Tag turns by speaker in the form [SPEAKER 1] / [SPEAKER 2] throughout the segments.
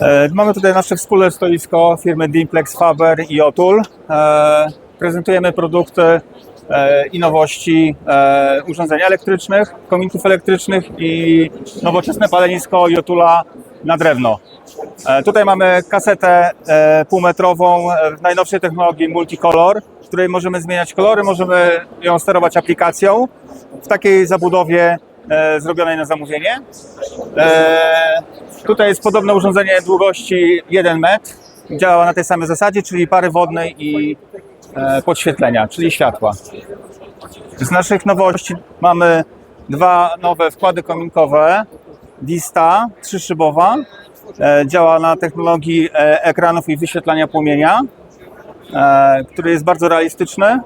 [SPEAKER 1] E, Mamy tutaj nasze wspólne stoisko firmy Dimplex, Faber i Otul. E, Prezentujemy produkty e, i nowości urządzeń elektrycznych, kominków elektrycznych i nowoczesne palenisko Jotula na drewno. Tutaj mamy kasetę półmetrową w najnowszej technologii multicolor, w której możemy zmieniać kolory, możemy ją sterować aplikacją w takiej zabudowie zrobionej na zamówienie. Tutaj jest podobne urządzenie długości 1 metr. Działa na tej samej zasadzie, czyli pary wodnej i e, podświetlenia, czyli światła. Z naszych nowości mamy dwa nowe wkłady kominkowe. Vista trzyszybowa. E, działa na technologii e, ekranów i wyświetlania płomienia, który jest bardzo realistyczny.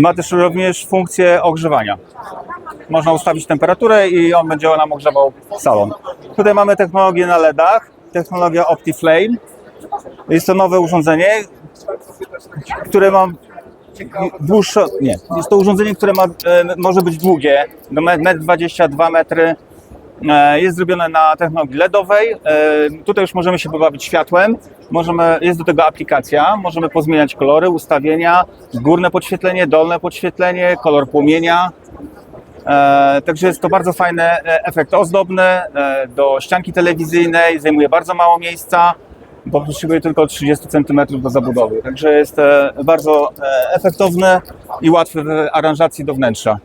[SPEAKER 1] Ma też również funkcję ogrzewania. Można ustawić temperaturę i on będzie nam ogrzewał salon. Tutaj mamy technologię na LEDach, technologia OptiFlame. Jest to nowe urządzenie, które ma dłuższe, nie, jest to urządzenie, które ma, e, może być długie, do 1,22 m. metry. E, Jest zrobione na technologii LEDowej. E, Tutaj już możemy się pobawić światłem. Możemy, jest do tego aplikacja. Możemy pozmieniać kolory, ustawienia, górne podświetlenie, dolne podświetlenie, kolor płomienia. E, Także jest to bardzo fajny efekt ozdobny do ścianki telewizyjnej. Zajmuje bardzo mało miejsca, bo potrzebuje tylko 30 cm do zabudowy. Także jest bardzo efektowny i łatwy w aranżacji do wnętrza.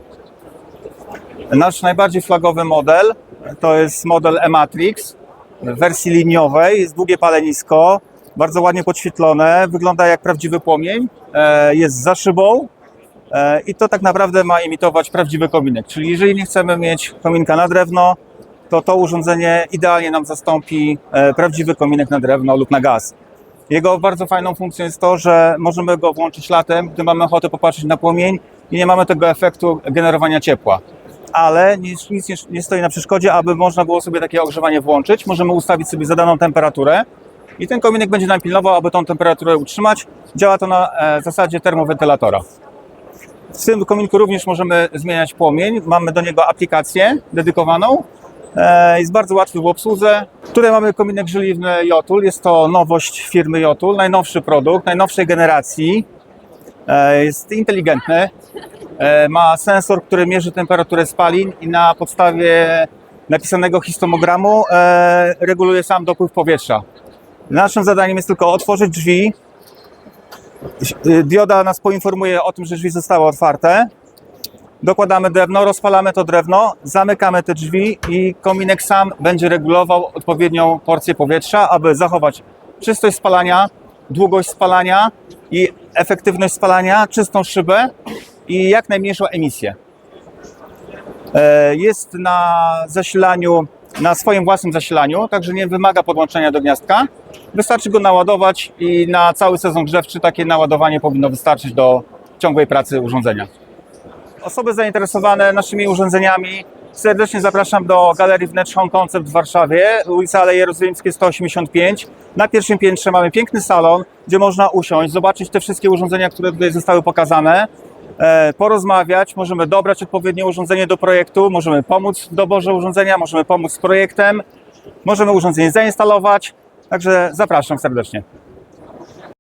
[SPEAKER 1] Nasz najbardziej flagowy model to jest model E-Matrix w wersji liniowej. Jest długie palenisko, bardzo ładnie podświetlone, wygląda jak prawdziwy płomień. E, Jest za szybą e, i to tak naprawdę ma imitować prawdziwy kominek. Czyli jeżeli nie chcemy mieć kominka na drewno, to to urządzenie idealnie nam zastąpi e, prawdziwy kominek na drewno lub na gaz. Jego bardzo fajną funkcją jest to, że możemy go włączyć latem, gdy mamy ochotę popatrzeć na płomień i nie mamy tego efektu generowania ciepła. Ale nic, nic nie, nie stoi na przeszkodzie, aby można było sobie takie ogrzewanie włączyć. Możemy ustawić sobie zadaną temperaturę i ten kominek będzie nam pilnował, aby tą temperaturę utrzymać. Działa to na e, zasadzie termowentylatora. W tym kominku również możemy zmieniać płomień. Mamy do niego aplikację dedykowaną. E, Jest bardzo łatwy w obsłudze. Tutaj mamy kominek żeliwny Jotul. Jest to nowość firmy Jotul, najnowszy produkt, najnowszej generacji. E, Jest inteligentny. E, Ma sensor, który mierzy temperaturę spalin i na podstawie napisanego histomogramu e, reguluje sam dopływ powietrza. Naszym zadaniem jest tylko otworzyć drzwi. Y, Dioda nas poinformuje o tym, że drzwi zostały otwarte. Dokładamy drewno, rozpalamy to drewno, zamykamy te drzwi i kominek sam będzie regulował odpowiednią porcję powietrza, aby zachować czystość spalania, długość spalania i efektywność spalania, czystą szybę i jak najmniejszą emisję. E, Jest na zasilaniu, na swoim własnym zasilaniu, także nie wymaga podłączenia do gniazdka. Wystarczy go naładować i na cały sezon grzewczy takie naładowanie powinno wystarczyć do ciągłej pracy urządzenia. Osoby zainteresowane naszymi urządzeniami serdecznie zapraszam do Galerii Wnętrz Home Concept w Warszawie, ulica Aleje Jerozolimskie 185. Na pierwszym piętrze mamy piękny salon, gdzie można usiąść, zobaczyć te wszystkie urządzenia, które tutaj zostały pokazane, porozmawiać, możemy dobrać odpowiednie urządzenie do projektu, możemy pomóc w doborze urządzenia, możemy pomóc z projektem, możemy urządzenie zainstalować, także zapraszam serdecznie.